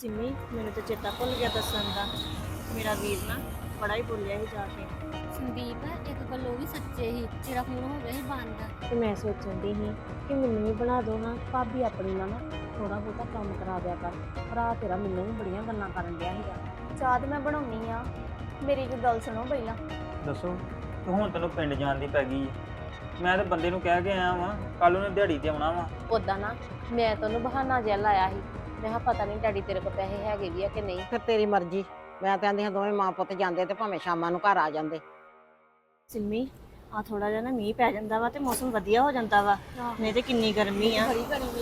ਸਿੰਮੀ ਮੈਨੂੰ ਤਾਂ ਚੇਤਾ ਭੁੱਲ ਗਿਆ ਦੱਸਣ ਦਾ। ਮੇਰਾ ਵੀਰ ਨਾ ਬੜਾ ਹੀ ਬੋਲਿਆ ਸੀ ਜਾ ਕੇ। ਸੰਦੀਪ ਇੱਕ ਗੱਲ ਉਹ ਵੀ ਸੱਚੇ ਸੀ ਤੇਰਾ ਫੋਨ ਹੋ ਗਿਆ ਸੀ ਬੰਦ। ਤੇ ਮੈਂ ਸੋਚਣ ਦੀ ਸੀ ਕਿ ਮੈਨੂੰ ਵੀ ਬਣਾ ਦੋ ਹਾਂ ਭਾਬੀ ਆਪਣੀ ਨਾਲ ਨਾ ਥੋੜਾ ਬਹੁਤਾ ਕੰਮ ਕਰਾ ਦਿਆ ਕਰ। ਭਰਾ ਤੇਰਾ ਮੈਨੂੰ ਵੀ ਬੜੀਆਂ ਗੱਲਾਂ ਕਰਨ ਡਿਆ ਸੀਗਾ। ਚਾਹ ਤੇ ਮੈਂ ਬਣਾਉਣੀ ਆ। ਮੇਰੀ ਇੱਕ ਗੱਲ ਸੁਣੋ ਪਹਿਲਾਂ। ਦੱਸੋ ਤੇ ਹੁਣ ਤੈਨੂੰ ਪਿੰਡ ਜਾਣ ਦੀ ਪੈ ਗਈ ਹੈ। ਮੈਂ ਤਾਂ ਬੰਦੇ ਨੂੰ ਕਹਿ ਕੇ ਆਇਆ ਵਾਂ ਕੱਲ ਉਹਨੇ ਦਿਹਾੜੀ ਤੇ ਆਉਣਾ ਵਾ। ਉਦਾਂ ਨਾ ਮੈਂ ਤੈਨੂੰ ਬਹਾਨਾ ਜਿਹਾ ਲਾਇਆ ਸੀ। ਮੈਂ ਕਿਹਾ ਪਤਾ ਨਹੀਂ ਡੈਡੀ ਤੇਰੇ ਕੋਲ ਪੈਸੇ ਹੈਗੇ ਵੀ ਆ ਕਿ ਨਹੀਂ। ਫਿਰ ਤੇਰੀ ਮਰਜ਼ੀ। ਮੈਂ ਤਾਂ ਆਂਦੀ ਹਾਂ ਦੋਵੇਂ ਮਾਂ ਪੁੱਤ ਜਾਂਦੇ ਤੇ ਭਾਵੇਂ ਸ਼ਾਮਾਂ ਨੂੰ ਘਰ ਆ ਜਾਂਦੇ। ਸਿੰਮੀ ਆ ਥੋੜਾ ਜਿਹਾ ਨਾ ਮੀਂਹ ਪੈ ਜਾਂਦਾ ਵਾ ਤੇ ਮੌਸਮ ਵਧੀਆ ਹੋ ਜਾਂਦਾ ਵਾ। ਨਹੀਂ ਤੇ ਕਿੰਨੀ ਗਰਮੀ ਆ।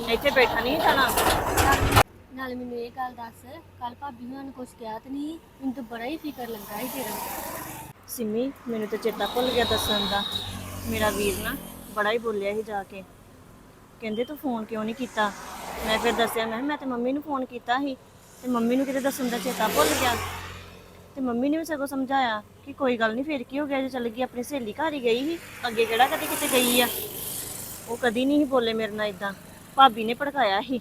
ਇੱਥੇ ਬੈਠਾ ਨਹੀਂ ਜਾਣਾ। ਨਾਲ ਮੈਨੂੰ ਇਹ ਗੱਲ ਦੱਸ ਕੱਲ ਭਾਬੀ ਹੋਣਾ ਨੇ ਕੁਝ ਕਿਹਾ ਤੇ ਨਹੀਂ ਮੈਨੂੰ ਤਾਂ ਬੜਾ ਹੀ ਫਿਕਰ ਲੱਗਾ ਸੀ ਤੇਰਾ। ਸਿੰਮੀ ਮੈਨੂੰ ਤਾਂ ਚੇਤਾ ਭੁੱਲ ਗਿਆ ਦੱਸਣ ਦਾ। ਮੇਰਾ ਵੀਰ ਨਾ ਬੜਾ ਹੀ ਬੋਲਿਆ ਸੀ ਜਾ ਕੇ। ਕਹਿੰਦੇ ਤੂੰ ਫੋਨ ਕਿਉਂ ਨਹੀਂ ਕੀਤਾ? ਮੈਂ ਫਿਰ ਦੱਸਿਆ, ਮੈਂ ਕਿਹਾ ਮੈਂ ਤੇ ਮੰਮੀ ਨੂੰ ਫੋਨ ਕੀਤਾ ਸੀ ਤੇ ਮੰਮੀ ਨੂੰ ਕਿਤੇ ਦੱਸਣ ਦਾ ਚੇਤਾ ਭੁੱਲ ਗਿਆ। ਤੇ ਮੰਮੀ ਨੇ ਵੀ ਸਗੋਂ ਸਮਝਾਇਆ ਕਿ ਕੋਈ ਗੱਲ ਨਹੀਂ ਫੇਰ ਕੀ ਹੋ ਗਿਆ ਜੇ ਚੱਲ ਗਈ, ਆਪਣੀ ਸਹੇਲੀ ਘਰ ਹੀ ਗਈ ਸੀ। ਅੱਗੇ ਕਿਹੜਾ ਕਦੇ ਕਿਤੇ ਗਈ ਆ? ਉਹ ਕਦੀ ਨਹੀਂ ਸੀ ਬੋਲੇ ਮੇਰੇ ਨਾਲ ਇਦਾਂ ਭਾਬੀ ਨੇ ਭੜਕਾਇਆ ਸੀ।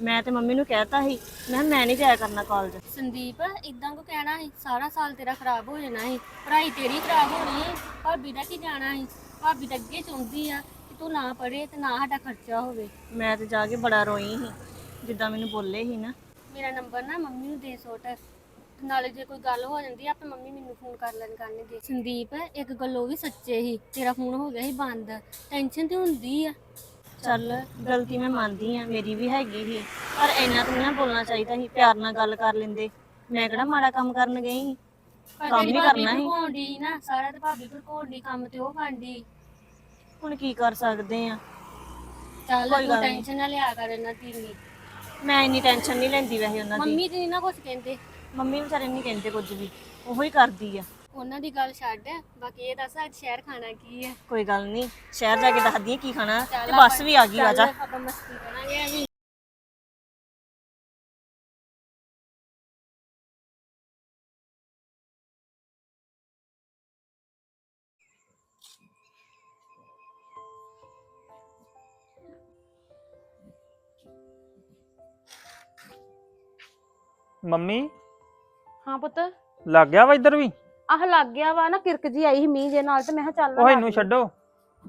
ਮੈਂ ਤੇ ਮੰਮੀ ਨੂੰ ਕਹਿਤਾ ਸੀ, ਮੈਂ ਕਿਹਾ ਮੈਂ ਨਹੀਂ ਜਾਇਆ ਕਰਨਾ ਕਾਲਜ ਸੰਦੀਪ ਇਦਾਂ ਕੋ ਕਹਿਣਾ ਸੀ? ਸਾਰਾ ਸਾਲ ਤੇਰਾ ਖਰਾਬ ਹੋ ਜਾਣਾ ਸੀ, ਪੜ੍ਹਾਈ ਤੇਰੀ ਖਰਾਬ ਹੋਣੀ ਸੀ, ਭਾਬੀ ਦਾ ਕੀ ਜਾਣਾ ਸੀ? ਭਾਬੀ ਤਾਂ ਅੱਗੇ ਚਾਹੁੰਦੀ ਆ। ਤੂੰ ਨਾ ਪੜ੍ਹੇ ਤੇ ਨਾ ਸਾਡਾ ਖਰਚਾ ਹੋਵੇ। ਮੈਂ ਤੇ ਜਾ ਕੇ ਬੜਾ ਰੋਈ ਸੀ ਜਿੱਦਾਂ ਮੈਨੂੰ ਬੋਲੇ ਸੀ ਨਾ। ਮੇਰਾ ਨੰਬਰ ਨਾ ਮੰਮੀ ਨੂੰ ਦੇ ਸੋਟ। ਨਾਲੇ ਜੇ ਕੋਈ ਗੱਲ ਹੋ ਜਾਂਦੀ ਆ ਆਪੇ ਮੰਮੀ ਮੈਨੂੰ ਫੋਨ ਕਰ ਲੈਣ ਕਰਨਗੇ। ਸੰਦੀਪ ਇੱਕ ਗੱਲ ਉਹ ਵੀ ਸੱਚੇ ਸੀ ਤੇਰਾ ਫੋਨ ਹੋ ਗਿਆ ਸੀ ਬੰਦ। ਟੈਨਸ਼ਨ ਤੇ ਹੁੰਦੀ ਆ। ਚੱਲ ਗਲਤੀ ਮੈਂ ਮੰਨਦੀ ਆ ਮੇਰੀ ਵੀ ਹੈਗੀ ਸੀ। ਪਰ ਇੰਨਾ ਤਾਂ ਨਹੀਂ ਨਾ ਬੋਲਣਾ ਚਾਹੀਦਾ ਸੀ ਪਿਆਰ ਨਾਲ ਗੱਲ ਕਰ ਲੈਂਦੇ। ਮੈਂ ਕਿਹੜਾ ਮਾੜਾ ਕੰਮ ਕਰਨ ਗਈ ਸੀ? ਪਰ ਕੰਮ ਹੀ ਕਰਨਾ ਸੀ। ਸੀ ਨਾ ਸਾਰਾ ਤੇ ਭਾਬੀ ਭੜਕਾਉਂਦੀ ਕੰਮ ਤੇ ਉਹ ਖਾਂਦੀ ਹੁਣ ਕੀ ਕਰ ਸਕਦੇ ਆ? ਚੱਲ ਕੋਈ ਤੂੰ। ਟੈਨਸ਼ਨ ਨਾ ਲਿਆ ਕਰ ਇਹਨਾਂ ਦੀ ਨੀ। ਮੈਂ ਇੰਨੀ ਟੈਨਸ਼ਨ ਨਹੀਂ ਲੈਂਦੀ ਵੈਸੇ ਉਹਨਾਂ ਦੀ। ਮੰਮੀ ਤੇ ਨੀ ਨਾ ਕੁਝ ਕਹਿੰਦੇ। ਮੰਮੀ ਵਿਚਾਰੇ ਨਹੀਂ ਕਹਿੰਦੇ ਕੁਝ ਵੀ। ਉਹੋ ਹੀ ਕਰਦੀ ਆ। ਉਹਨਾਂ ਦੀ ਗੱਲ ਛੱਡ। ਬਾਕੀ ਇਹ ਦੱਸ ਅੱਜ ਸ਼ਹਿਰ ਖਾਣਾ ਕੀ ਹੈ ਕੋਈ ਗੱਲ ਨਹੀਂ। ਸ਼ਹਿਰ ਜਾ ਕੇ ਦੱਸਦੀ ਆ ਕੀ ਖਾਣਾ। ਤੇ ਬੱਸ ਵੀ ਆ ਗਈ ਆ ਜਾ। ਆਪਾਂ ਮਸਤੀ ਕਰਾਂਗੇ ਐਵੇਂ ਮੰਮੀ? ਹਾਂ ਪੁੱਤ। ਲੱਗ ਗਿਆ ਵਾ ਇੱਧਰ ਵੀ? ਆਹ ਲੱਗ ਗਿਆ ਵਾ ਨਾ ਕਿਰਕ ਜੀ ਆਈ ਸੀ ਮੀਂਹ ਜੇ ਨਾਲ ਤੇ ਮੈਂ ਕਿਹਾ ਚੱਲ ਉਹ ਇਹਨੂੰ ਛੱਡੋ।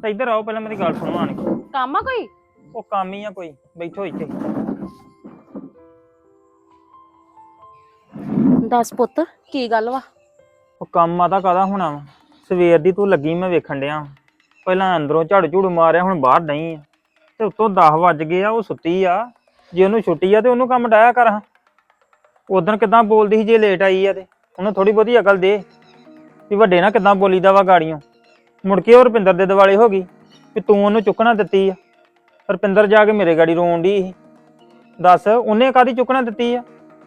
ਤੇ ਇੱਧਰ ਆਓ ਪਹਿਲਾਂ ਮੇਰੀ ਗੱਲ ਸੁਣੋ ਆਣ ਕੇ। ਕੰਮ ਆ ਕੋਈ? ਉਹ ਕੰਮ ਹੀ ਆ ਕੋਈ। ਬੈਠੋ ਇੱਥੇ। ਦੱਸ ਪੁੱਤ ਕੀ ਗੱਲ ਵਾ? ਉਹ ਕੰਮ ਆ ਤਾਂ ਕਾਦਾ ਹੋਣਾ ਵਾ? ਸਵੇਰ ਦੀ ਤੂੰ ਲੱਗੀ ਮੈਂ ਵੇਖਣ ਡਿਆ। ਪਹਿਲਾਂ ਅੰਦਰੋਂ ਝਾੜੂ ਝੂੜੂ ਮਾਰਿਆ ਹੁਣ ਬਾਹਰ ਨਹੀਂ ਆ। ਤੇ ਉੱਤੋਂ 10 ਵੱਜ ਗਏ ਆ ਉਹ ਸੁੱਤੀ ਆ। ਜੇ ਉਹਨੂੰ ਛੁੱਟੀ ਆ ਤੇ ਉਹਨੂੰ ਕੰਮ ਡਾਇਆ ਕਰ ਹਾਂ। ਉਦੋਂ ਕਿਦਾਂ ਬੋਲਦੀ ਸੀ ਜੇ ਲੇਟ ਆਈ ਆ ਤੇ। ਉਹਨੂੰ ਥੋੜੀ ਬਹੁਤੀ ਅਕਲ ਦੇ ਵੀ ਵੱਡੇ ਨਾਲ ਕਿਦਾਂ ਬੋਲੀਦਾ ਵਾ ਗਾੜੀਆਂ ਮੁੜ ਕੇ ਉਹ ਰੁਪਿੰਦਰ ਦੇ ਦਿਵਾਲੇ ਹੋ ਗਈ ਵੀ ਤੂੰ ਉਹਨੂੰ ਚੁੱਕਣਾ ਦਿੱਤੀ ਆ। ਰੁਪਿੰਦਰ ਜਾ ਕੇ ਮੇਰੇ ਗਾੜੀ ਰੋਣ ਦੀ ਸੀ। ਦੱਸ, ਉਹਨੇ ਕਾਦੀ ਚੁੱਕਣਾ ਦਿੱਤੀ ਆ?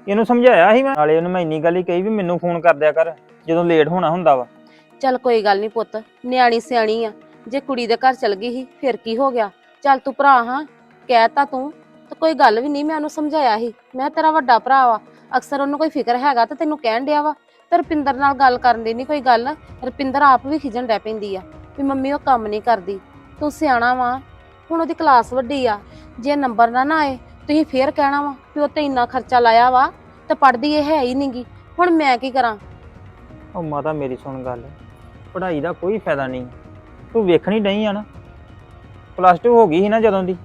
ਇਹਨੂੰ ਸਮਝਾਇਆ ਸੀ ਮੈਂ? ਨਾਲੇ ਉਹਨੂੰ ਮੈਂ ਇੰਨੀ ਗੱਲ ਹੀ ਕਹੀ ਵੀ ਮੈਨੂੰ ਫੋਨ ਕਰ ਦਿਆ ਕਰ, ਜਦੋਂ ਲੇਟ ਹੋਣਾ ਹੁੰਦਾ ਵਾ। ਚੱਲ ਕੋਈ ਗੱਲ ਨਹੀਂ ਪੁੱਤ, ਨਿਆਣੀ ਸਿਆਣੀ ਆ। ਜੇ ਕੁੜੀ ਦੇ ਘਰ ਚਲ ਗਈ ਸੀ, ਫਿਰ ਕੀ ਹੋ ਗਿਆ? ਚੱਲ ਤੂੰ ਭਰਾ ਹਾਂ ਕਹਿਤਾ ਤੂੰ ਤਾਂ ਕੋਈ ਗੱਲ ਵੀ ਨਹੀਂ ਮੈਂ ਉਹਨੂੰ ਸਮਝਾਇਆ ਸੀ। ਮੈਂ ਤੇਰਾ ਵੱਡਾ ਭਰਾ ਵਾ ਅਕਸਰ ਉਹਨੂੰ ਕੋਈ ਫਿਕਰ ਹੈਗਾ ਤਾਂ ਤੈਨੂੰ ਕਹਿਣ ਡਿਆ ਵਾ। ਤੇ ਰਪਿੰਦਰ ਨਾਲ ਗੱਲ ਕਰਨ ਦੀ ਨਹੀਂ ਕੋਈ ਗੱਲ। ਰਪਿੰਦਰ ਆਪ ਵੀ ਖਿਜਣ ਡੈ ਪੈਂਦੀ ਆ ਵੀ ਮੰਮੀ ਉਹ ਕੰਮ ਨਹੀਂ ਕਰਦੀ। ਤੂੰ ਸਿਆਣਾ ਵਾ। ਹੁਣ ਉਹਦੀ ਕਲਾਸ ਵੱਡੀ ਆ। ਜੇ ਨੰਬਰ ਨਾ ਨਾ ਆਏ, ਤੁਸੀਂ ਫੇਰ ਕਹਿਣਾ ਵਾ ਵੀ ਉਹ ਤੇ ਇੰਨਾ ਖਰਚਾ ਲਾਇਆ ਵਾ ਤੇ ਪੜਦੀ ਇਹ ਹੈ ਹੀ ਨਹੀਂਗੀ ਹੁਣ ਮੈਂ ਕੀ ਕਰਾਂ? ਉਹ ਮਾਤਾ ਮੇਰੀ ਸੁਣ ਗੱਲ। ਪੜ੍ਹਾਈ ਦਾ ਕੋਈ ਫਾਇਦਾ ਨਹੀਂ। ਤੂੰ ਵੇਖਣੀ ਨਹੀਂ ਆ ਨਾ। ਪਲੱਸ 2 ਹੋ ਗਈ ਸੀ ਨਾ ਜਦੋਂ ਦੀ।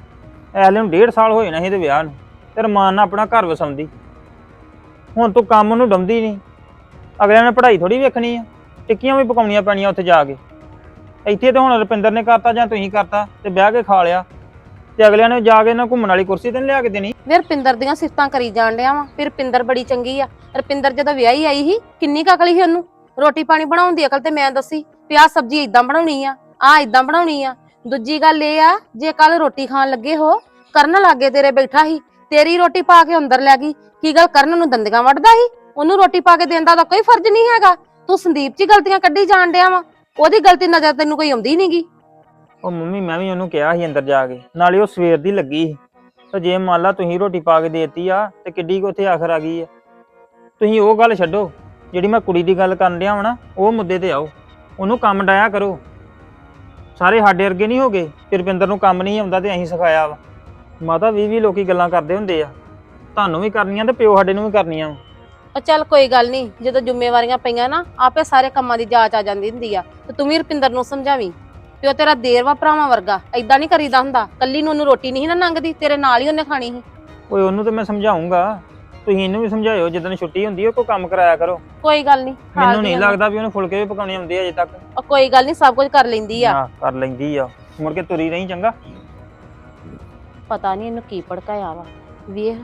ਐਲੇ ਨੂੰ ਡੇਢ ਸਾਲ ਹੋਏ ਨਾ ਇਹਦੇ ਵਿਆਹ ਨੂੰ। ਤੇ ਰਮਾਨ ਨਾਲ ਆਪਣਾ ਘਰ ਵਸਾਉਂਦੀ। ਹੁਣ ਤੂੰ ਕੰਮ ਨੂੰ ਡੰਦੀ ਨਹੀਂ। ਅਗਲਿਆਂ ਨੇ ਪੜ੍ਹਾਈ ਥੋੜੀ ਵੇਖਣੀ ਆ। ਟਿੱਕੀਆਂ ਵੀ ਪਕਾਉਣੀਆਂ ਪੈਣੀਆਂ ਉੱਥੇ ਜਾ ਕੇ। ਇੱਥੇ ਤੇ ਹੁਣ ਰੁਪਿੰਦਰ ਨੇ ਕਰਤਾ ਜਾਂ ਤੁਸੀਂ ਕਰਤਾ ਤੇ ਵਿਆਹ ਕੇ ਖਾ ਲਿਆ। ਤੇ ਅਗਲਿਆਂ ਨੇ ਜਾ ਕੇ ਨਾ ਘੁੰਮਣ ਵਾਲੀ ਕੁਰਸੀ ਤੇ ਨੀ ਲਿਆ ਕੇ ਦੇਣੀ। ਵੇ ਰਪਿੰਦਰ ਦੀਆਂ ਸਿਫਤਾਂ ਕਰੀ ਜਾਣ ਡਿਆ ਵਾ। ਫਿਰ ਰਪਿੰਦਰ ਬੜੀ ਚੰਗੀ ਆ। ਰਪਿੰਦਰ ਜਦੋਂ ਵਿਆਹੀ ਆਈ ਸੀ, ਕਿੰਨੀ ਕੁ ਅਕਲ ਸੀ ਉਹਨੂੰ? ਰੋਟੀ ਪਾਣੀ ਬਣਾਉਣ ਦੀ ਅਕਲ ਤੇ ਮੈਂ ਦੱਸੀ ਵੀ ਆਹ ਸਬਜ਼ੀ ਇਦਾਂ ਬਣਾਉਣੀ ਆ ਆ ਇਦਾਂ ਬਣਾਉਣੀ ਆ। ਦੂਜੀ ਗੱਲ ਇਹ ਆ, ਜੇ ਕੱਲ ਰੋਟੀ ਖਾਣ ਲੱਗੇ ਹੋ, ਕਰਨ ਲਾਗੇ ਤੇਰੇ ਬੈਠਾ ਸੀ ਤੇਰੀ ਰੋਟੀ ਪਾ ਕੇ ਅੰਦਰ ਲੈ ਗਈ। ਕੀ ਗੱਲ ਕਰਨ ਨੂੰ ਦੰਦੀਆਂ ਵੱਢਦਾ ਸੀ? ਉਹਨੂੰ ਰੋਟੀ ਪਾ ਕੇ ਦੇਣ ਦਾ ਤਾਂ ਕੋਈ ਫਰਜ਼ ਨਹੀਂ ਹੈਗਾ। ਤੂੰ ਸੰਦੀਪ 'ਚ ਹੀ ਗਲਤੀਆਂ ਕੱਢੀ ਜਾਣ ਡਿਆ ਵਾ। ਉਹਦੀ ਗਲਤੀ ਨਜ਼ਰ ਤੈਨੂੰ ਕੋਈ ਆਉਂਦੀ ਨਹੀਂਗੀ ਉਹ ਮੰਮੀ, ਮੈਂ ਵੀ ਉਹਨੂੰ ਕਿਹਾ ਸੀ ਅੰਦਰ ਜਾ ਕੇ। ਨਾਲੇ ਉਹ ਸਵੇਰ ਦੀ ਲੱਗੀ ਸੀ। ਤੇ ਜੇ ਮੰਨ ਲਾ ਤੁਸੀਂ ਰੋਟੀ ਪਾ ਕੇ ਦੇਤੀ ਆ, ਤੇ ਕਿੱਡੀ ਕੁ ਉੱਥੇ ਆਖਰ ਆ ਗਈ ਆ। ਤੁਸੀਂ ਉਹ ਗੱਲ ਛੱਡੋ। ਜਿਹੜੀ ਮੈਂ ਕੁੜੀ ਦੀ ਗੱਲ ਕਰਨ ਡਿਆ ਵਾਂ ਨਾ, ਉਹ ਮੁੱਦੇ ਤੇ ਆਓ। ਉਹਨੂੰ ਕੰਮ ਡਾਇਆ ਕਰੋ। ਸਾਰੇ ਸਾਡੇ ਵਰਗੇ ਨਹੀਂ ਹੋਗੇ। ਕਿ ਰੁਪਿੰਦਰ ਨੂੰ ਕੰਮ ਨਹੀਂ ਆਉਂਦਾ ਤੇ ਅਸੀਂ ਸਿਖਾਇਆ ਵਾ। ਮਾਤਾ ਵੀ ਵੀ ਲੋਕੀ ਗੱਲਾਂ ਕਰਦੇ ਹੁੰਦੇ ਆ। ਤੁਹਾਨੂੰ ਵੀ ਕਰਨੀਆਂ ਤੇ ਪਿਓ ਸਾਡੇ ਨੂੰ ਵੀ ਕਰਨੀਆਂ ਵਾਂ। ਉਹ ਚੱਲ ਕੋਈ ਗੱਲ ਨਹੀਂ ਜਦੋਂ ਜ਼ਿੰਮੇਵਾਰੀਆਂ ਪਈਆਂ ਨਾ ਆਪੇ ਸਾਰੇ ਕੰਮਾਂ ਦੀ ਜਾਂਚ ਆ ਜਾਂਦੀ ਹੁੰਦੀ ਆ। ਤੇ ਤੂੰ ਵੀ ਰੁਪਿੰਦਰ ਨੂੰ ਸਮਝਾਵੀਂ ਤੇ ਉਹ ਤੇਰਾ ਦੇਰ ਵਾ ਭਰਾਵਾਂ ਵਰਗਾ ਐਦਾਂ ਨਹੀਂ ਕਰੀਦਾ ਹੁੰਦਾ। ਕੱਲੀ ਨੂੰ ਉਹਨੂੰ ਰੋਟੀ ਨਹੀਂ ਨਾ ਲੰਘਦੀ ਤੇਰੇ ਨਾਲ ਹੀ ਉਹਨੇ ਖਾਣੀ ਸੀ। ਓਏ ਉਹਨੂੰ ਤੇ ਮੈਂ ਸਮਝਾਉਂਗਾ ਤੁਸੀਂ ਇਹਨੂੰ ਵੀ ਸਮਝਾਇਓ ਜਦੋਂ ਛੁੱਟੀ ਹੁੰਦੀ ਹੈ ਕੋਈ ਕੰਮ ਕਰਾਇਆ ਕਰੋ। ਕੋਈ ਗੱਲ ਨਹੀਂ ਮੈਨੂੰ ਨਹੀਂ ਲੱਗਦਾ ਵੀ ਉਹਨੂੰ ਫੁਲਕੇ ਵੀ ਪਕਾਉਣੇ ਆਉਂਦੇ ਅਜੇ ਤੱਕ। ਕੋਈ ਗੱਲ ਨਹੀਂ ਸਭ ਕੁਝ ਕਰ ਲੈਂਦੀ ਆ। ਹਾਂ ਕਰ ਲੈਂਦੀ ਆ। ਮੁੜ ਕੇ ਤੁਰੀ ਰਹੀ ਚੰਗਾ। ਪਤਾ ਨਹੀਂ ਇਹਨੂੰ ਕੀ ਭੜਕਾਇਆ ਵਾ। ਵੇਖ,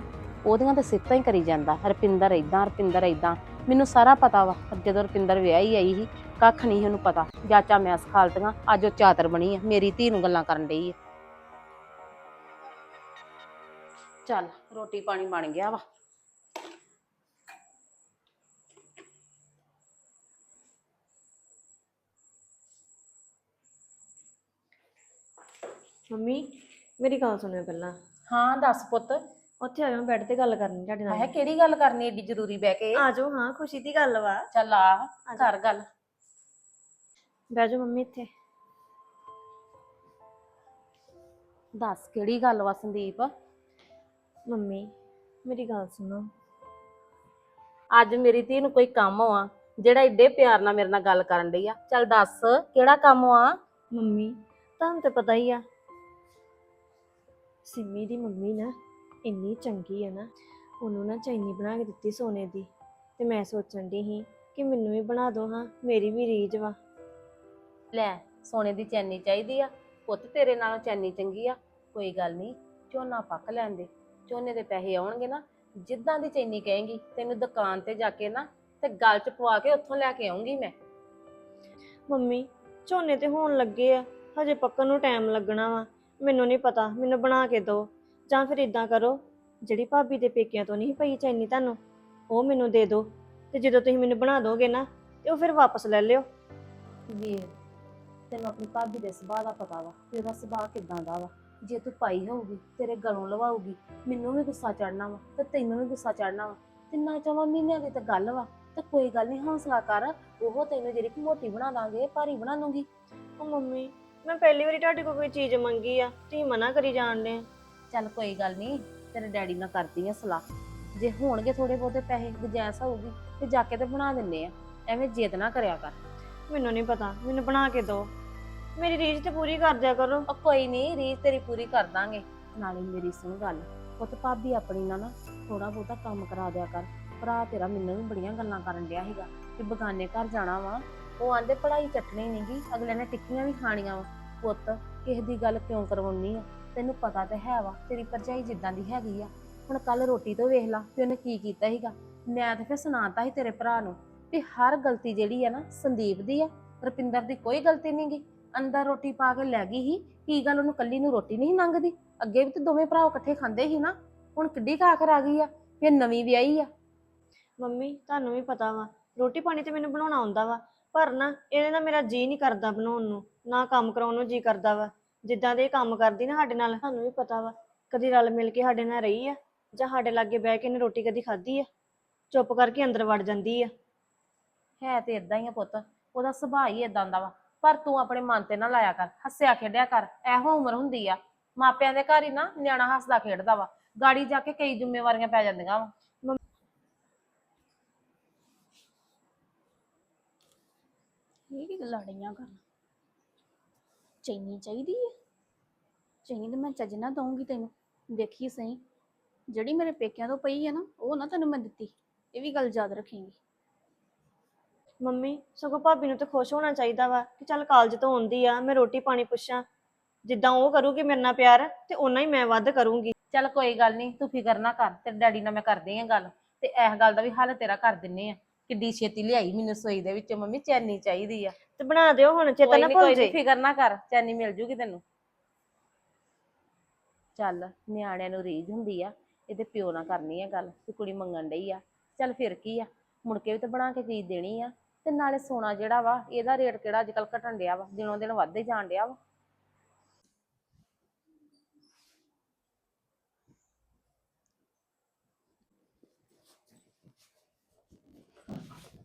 ਉਹਦੀਆਂ ਤਾਂ ਸਿਫਤਾਂ ਹੀ ਕਰੀ ਜਾਂਦਾ। ਹਰਪਿੰਦਰ ਇਦਾਂ ਹਰਪਿੰਦਰ ਇਦਾਂ ਮੈਨੂੰ ਸਾਰਾ ਪਤਾ ਵਾ, ਪਰ ਜਦੋਂ ਹਰਪਿੰਦਰ ਵਿਆਹੀ ਆਈ ਸੀ, ਕੱਖ ਨਹੀਂ ਉਹਨੂੰ ਪਤਾ। ਜਾਚਾ ਮੈਂ ਸਖਾਲਤੀਆਂ, ਅੱਜ ਉਹ ਚਾਤਰ ਬਣੀ ਆ, ਮੇਰੀ ਧੀ ਨੂੰ ਗੱਲਾਂ ਕਰਨ ਡਈ ਆ। ਚੱਲ, ਰੋਟੀ ਪਾਣੀ ਬਣ ਗਿਆ ਵਾ। ਮੰਮੀ ਮੇਰੀ ਗੱਲ ਸੁਣਿਓ ਪਹਿਲਾਂ। ਹਾਂ ਦੱਸ ਪੁੱਤ। ਉੱਥੇ ਆਇਓ ਬੈੱਡ ਤੇ ਗੱਲ ਕਰਨੀ ਤੁਹਾਡੇ ਨਾਲ। ਕਿਹੜੀ ਗੱਲ ਕਰਨੀ ਏਡੀ ਜ਼ਰੂਰੀ ਬਹਿ ਕੇ? ਆ ਜਾਓ ਹਾਂ ਖੁਸ਼ੀ ਦੀ ਗੱਲ ਵਾ। ਚੱਲ ਆ ਕਰ ਗੱਲ। ਬਹਿ ਜਾਓ ਮੰਮੀ ਇੱਥੇ। ਦੱਸ ਕਿਹੜੀ ਗੱਲ ਵਾ ਸੰਦੀਪ? ਮੰਮੀ ਮੇਰੀ ਗੱਲ ਸੁਣੋ। ਅੱਜ ਮੇਰੀ ਧੀ ਨੂੰ ਕੋਈ ਕੰਮ ਆ ਜਿਹੜਾ ਏਡੇ ਪਿਆਰ ਨਾਲ ਮੇਰੇ ਨਾਲ ਗੱਲ ਕਰਨ ਡਈ ਆ। ਚੱਲ ਦੱਸ ਕਿਹੜਾ ਕੰਮ ਆ ਮੰਮੀ ਤੁਹਾਨੂੰ ਤੇ ਪਤਾ ਹੀ ਆ ਸਿੰਮੀ ਦੀ ਮੰਮੀ ਨਾ ਇੰਨੀ ਚੰਗੀ ਆ ਨਾ ਉਹਨੂੰ ਨਾ ਚੈਨੀ ਬਣਾ ਕੇ ਦਿੱਤੀ ਸੋਨੇ ਦੀ ਤੇ ਮੈਂ ਸੋਚਣ ਦੀ ਸੀ ਕਿ ਮੈਨੂੰ ਵੀ ਬਣਾ ਦਿਓ ਹਾਂ ਮੇਰੀ ਵੀ ਰੀਝ ਵਾ। ਲੈ ਸੋਨੇ ਦੀ ਚੈਨੀ ਚਾਹੀਦੀ ਆ ਪੁੱਤ ਤੇਰੇ ਨਾਲੋਂ ਚੈਨੀ ਚੰਗੀ ਆ ਕੋਈ ਗੱਲ ਨਹੀਂ ਝੋਨਾ ਪੱਕ ਲੈਣ ਦੇ ਝੋਨੇ ਦੇ ਪੈਸੇ ਆਉਣਗੇ ਨਾ ਜਿੱਦਾਂ ਦੀ ਚੈਨੀ ਕਹੇਂਗੀ ਤੈਨੂੰ ਦੁਕਾਨ ਤੇ ਜਾ ਕੇ ਨਾ ਤੇ ਗਲ ਚ ਪਵਾ ਕੇ ਉੱਥੋਂ ਲੈ ਕੇ ਆਉਂਗੀ ਮੈਂ। ਮੰਮੀ ਝੋਨੇ ਤੇ ਹੋਣ ਲੱਗੇ ਆ ਹਜੇ ਪੱਕਣ ਨੂੰ ਟਾਈਮ ਲੱਗਣਾ ਵਾ। ਮੈਨੂੰ ਨਹੀਂ ਪਤਾ ਮੈਨੂੰ ਬਣਾ ਕੇ ਦਿਓ ਜਾਂ ਫਿਰ ਇਦਾਂ ਕਰੋ ਜਿਹੜੀ ਭਾਬੀ ਦੇ ਪੇਕਿਆਂ ਤੋਂ ਨਹੀਂ ਪਈ ਚੈਨੀ ਤੁਹਾਨੂੰ ਉਹ ਮੈਨੂੰ ਦੇ ਦਿਓ ਤੇ ਜਦੋਂ ਤੁਸੀਂ ਮੈਨੂੰ ਬਣਾ ਦੋਗੇ ਨਾ ਤੇ ਉਹ ਫਿਰ ਵਾਪਸ ਲੈ ਲਿਓ। ਵੀਰ ਤੈਨੂੰ ਆਪਣੀ ਭਾਬੀ ਦੇ ਸੁਭਾਅ ਦਾ ਪਤਾ ਵਾ ਕਿ ਉਹਦਾ ਸੁਭਾਅ ਕਿਦਾਂ ਦਾ ਵਾ। ਜੇ ਤੂੰ ਪਾਈ ਹੋਊਗੀ ਤੇਰੇ ਗਲੋਂ ਲਵਾਉਗੀ ਮੈਨੂੰ ਵੀ ਗੁੱਸਾ ਚੜਨਾ ਵਾ ਤੇ ਤੈਨੂੰ ਵੀ ਗੁੱਸਾ ਚੜਨਾ ਵਾ ਤਿੰਨਾਂ ਚਵਾਂ ਮਹੀਨਿਆਂ ਦੀ ਤਾਂ ਗੱਲ ਵਾ ਤੇ ਕੋਈ ਗੱਲ ਨਹੀਂ ਹੌਸਲਾ ਕਰ ਉਹ ਤੈਨੂੰ ਜਿਹੜੀ ਕਿ ਮੋਟੀ ਬਣਾ ਦਾਂਗੇ ਭਾਰੀ ਬਣਾ ਦੂੰਗੀ। ਉਹ ਮੰਮੀ ਮੈਂ ਪਹਿਲੀ ਵਾਰੀ ਤੁਹਾਡੇ ਕੋਲ ਕੋਈ ਚੀਜ਼ ਮੰਗੀ ਆ ਤੁਸੀਂ ਮਨਾ ਕਰੀ ਜਾਣਦੇ ਆ। ਚੱਲ ਕੋਈ ਗੱਲ ਨਹੀਂ ਤੇਰੇ ਡੈਡੀ ਨਾਲ ਕਰਦੀ ਆ ਸਲਾਹ। ਜੇ ਹੋਣਗੇ ਥੋੜੇ ਬਹੁਤੇ ਪੈਸੇ ਗੁੰਜਾਇਸ਼ ਹੋਊਗੀ ਤੇ ਜਾ ਕੇ ਤੇ ਬਣਾ ਦਿੰਨੇ ਆ। ਐਵੇਂ ਜਿੱਦ ਨਾ ਕਰਿਆ ਕਰ। ਮੈਨੂੰ ਨਹੀਂ ਪਤਾ ਮੈਨੂੰ ਬਣਾ ਕੇ ਦਿਓ ਮੇਰੀ ਰੀਝ ਤੇ ਪੂਰੀ ਕਰ ਦਿਆ ਕਰੋ। ਉਹ ਕੋਈ ਨਹੀਂ ਰੀਤ ਤੇਰੀ ਪੂਰੀ ਕਰ ਦਾਂਗੇ। ਨਾਲੇ ਮੇਰੀ ਸੁਣ ਗੱਲ ਪੁੱਤ ਭਾਬੀ ਆਪਣੀ ਨਾਲ ਨਾ ਥੋੜਾ ਬਹੁਤਾ ਕੰਮ ਕਰਾ ਦਿਆ ਕਰ। ਭਰਾ ਤੇਰਾ ਮੈਨੂੰ ਵੀ ਬੜੀਆਂ ਗੱਲਾਂ ਕਰਨ ਡਿਆ ਸੀਗਾ ਕਿ ਬਗਾਨੇ ਘਰ ਜਾਣਾ ਵਾ। ਉਹ ਆਂਦੇ ਪੜ੍ਹਾਈ ਚੱਟਣੀ ਨਹੀਂਗੀ ਅਗਲੇ ਨੇ ਟਿੱਕੀਆਂ ਵੀ ਖਾਣੀਆਂ ਵਾ। ਪੁੱਤ, ਕਿਸੇ ਦੀ ਗੱਲ ਕਿਉਂ ਕਰਵਾਉਣੀ ਆ? ਤੈਨੂੰ ਪਤਾ ਤੇ ਹੈ ਵਾ, ਤੇਰੀ ਭਰਜਾਈ ਜਿੱਦਾਂ ਦੀ ਹੈਗੀ ਆ। ਹੁਣ ਕੱਲ ਰੋਟੀ ਤੋਂ ਵੇਖ ਲਾ ਕਿ ਉਹਨੇ ਕੀ ਕੀਤਾ ਸੀਗਾ। ਮੈਂ ਤੇ ਫਿਰ ਸੁਣਾਤਾ ਸੀ ਤੇਰੇ ਭਰਾ ਨੂੰ ਵੀ ਹਰ ਗਲਤੀ ਜਿਹੜੀ ਆ ਨਾ ਸੰਦੀਪ ਦੀ ਆ, ਰੁਪਿੰਦਰ ਦੀ ਕੋਈ ਗਲਤੀ ਨਹੀਂਗੀ ਅੰਦਰ ਰੋਟੀ ਪਾ ਕੇ ਲੈ ਗਈ ਸੀ, ਕੀ ਗੱਲ ਉਹਨੂੰ ਕੱਲੀ ਨੂੰ ਰੋਟੀ ਨਹੀਂ ਲੰਘਦੀ? ਅੱਗੇ ਵੀ ਤੇ ਦੋਵੇਂ ਭਰਾ ਇਕੱਠੇ ਖਾਂਦੇ ਸੀ ਨਾ, ਹੁਣ ਕਿੱਡੀ ਕਾਖਰ ਆ ਗਈ ਆ, ਫਿਰ ਨਵੀਂ ਵਿਆਹੀ ਆ। ਮੰਮੀ, ਤੁਹਾਨੂੰ ਵੀ ਪਤਾ ਵਾ ਰੋਟੀ ਪਾਣੀ ਤੇ ਮੈਨੂੰ ਬਣਾਉਣਾ ਆਉਂਦਾ ਵਾ, ਪਰ ਨਾ ਇਹਦੇ ਨਾਲ ਮੇਰਾ ਜੀ ਨਹੀਂ ਕਰਦਾ ਬਣਾਉਣ ਨੂੰ। ਨਾ ਕੰਮ ਕਰਾਉਣ ਨੂੰ ਜੀ ਕਰਦਾ ਵਾ। ਜਿੱਦਾਂ ਦੇ ਇਹ ਕੰਮ ਕਰਦੀ ਨਾ ਸਾਡੇ ਨਾਲ ਸਾਨੂੰ ਵੀ ਪਤਾ ਵਾ। ਕਦੀ ਰਲ ਮਿਲ ਕੇ ਸਾਡੇ ਨਾਲ ਰਹੀ ਆ ਜਾਂ ਸਾਡੇ ਲਾਗੇ ਬਹਿ ਕੇ ਇਹਨੇ ਰੋਟੀ ਕਦੀ ਖਾਧੀ ਆ। ਚੁੱਪ ਕਰਕੇ ਅੰਦਰ ਵੜ ਜਾਂਦੀ ਆ। ਹੈ ਤੇ ਇਦਾਂ ਹੀ ਆ ਪੁੱਤ ਉਹਦਾ ਸੁਭਾਅ ਹੀ ਇਦਾਂ ਦਾ ਵਾ। ਪਰ ਤੂੰ ਆਪਣੇ ਮਨ ਤੇ ਨਾ ਲਾਇਆ ਕਰ ਹੱਸਿਆ ਖੇਡਿਆ ਕਰ ਇਹੋ ਉਮਰ ਹੁੰਦੀ ਆ। ਮਾਪਿਆਂ ਦੇ ਘਰ ਹੀ ਨਾ ਨਿਆਣਾ ਹੱਸਦਾ ਖੇਡਦਾ ਵਾ। ਗਾੜੀ ਜਾ ਕੇ ਕਈ ਜ਼ਿੰਮੇਵਾਰੀਆਂ ਪੈ ਜਾਂਦੀਆਂ ਵਾ। ਇਹ ਕੀ ਗੱਲਾਂ ਡਈਆਂ ਕਰਨ। ਚੈਨੀ ਚਾਹੀਦੀ ਹੈ ਚੈਨੀ ਤਾਂ ਮੈਂ ਚੱਜ ਨਾ ਦਊਂਗੀ ਤੈਨੂੰ। ਦੇਖੀ ਸਹੀ। ਜਿਹੜੀ ਮੇਰੇ ਪੇਕਿਆਂ ਤੋਂ ਪਈ ਹੈ ਨਾ ਉਹ ਨਾ ਤੈਨੂੰ ਮੈਂ ਦਿੱਤੀ। ਇਹ ਵੀ ਗੱਲ ਯਾਦ ਰੱਖੇਂਗੀ। ਮੰਮੀ ਸਗੋਂ ਭਾਬੀ ਨੂੰ ਤਾਂ ਖੁਸ਼ ਹੋਣਾ ਚਾਹੀਦਾ ਵਾ ਕਿ ਚੱਲ ਕਾਲਜ ਤੋਂ ਆਉਂਦੀ ਆ ਮੈਂ ਰੋਟੀ ਪਾਣੀ ਪੁੱਛਾਂ। ਜਿੱਦਾਂ ਉਹ ਕਰੂਗੀ ਮੇਰੇ ਨਾਲ ਪਿਆਰ ਤੇ ਓਨਾ ਹੀ ਮੈਂ ਵੱਧ ਕਰੂੰਗੀ। ਚੱਲ ਕੋਈ ਗੱਲ ਨਹੀਂ ਤੂੰ ਫਿਕਰ ਨਾ ਕਰ ਤੇਰੇ ਡੈਡੀ ਨਾਲ ਮੈਂ ਕਰਦੀ ਆ ਗੱਲ। ਤੇ ਇਸ ਗੱਲ ਦਾ ਵੀ ਹੱਲ ਤੇਰਾ ਕਰ ਦਿੰਨੇ ਆ। ਕਿੱਡੀ ਛੇਤੀ ਲਿਆਈ ਮੈਨੂੰ ਸੋਈ ਦੇ ਵਿੱਚ ਮੰਮੀ ਚੈਨੀ ਚਾਹੀਦੀ ਆ। ਤੇ ਬਣਾ ਦਿਓ ਹੁਣ ਚੇਤਾ ਕੋਈ ਨਾ ਨੀ, ਭੁੱਲ ਕੋਈ ਨੀ, ਜੇ ਫਿਕਰ ਨਾ ਕਰ ਚੈਨੀ ਮਿਲ ਜੂਗੀ ਤੈਨੂੰ। ਚੱਲ ਨਿਆਣਿਆਂ ਨੂੰ ਰੀਝ ਹੁੰਦੀ ਆ ਇਹਦੇ ਪਿਓ ਨਾਲ ਕਰਨੀ ਆ ਗੱਲ ਕਿ ਕੁੜੀ ਮੰਗਣ ਡਈ ਆ। ਚੱਲ ਫਿਰ ਕੀ ਆ ਮੁੜ ਕੇ ਵੀ ਤਾਂ ਬਣਾ ਕੇ ਚੀਜ਼ ਦੇਣੀ ਆ। ਤੇ ਨਾਲੇ ਸੋਨਾ ਜਿਹੜਾ ਵਾ ਇਹਦਾ ਰੇਟ ਕਿਹੜਾ ਅੱਜ ਕੱਲ ਘਟਣ ਡਿਆ ਵਾ ਦਿਨੋਂ ਦਿਨ ਵੱਧਦੇ ਜਾਣ ਡਿਆ ਵਾ।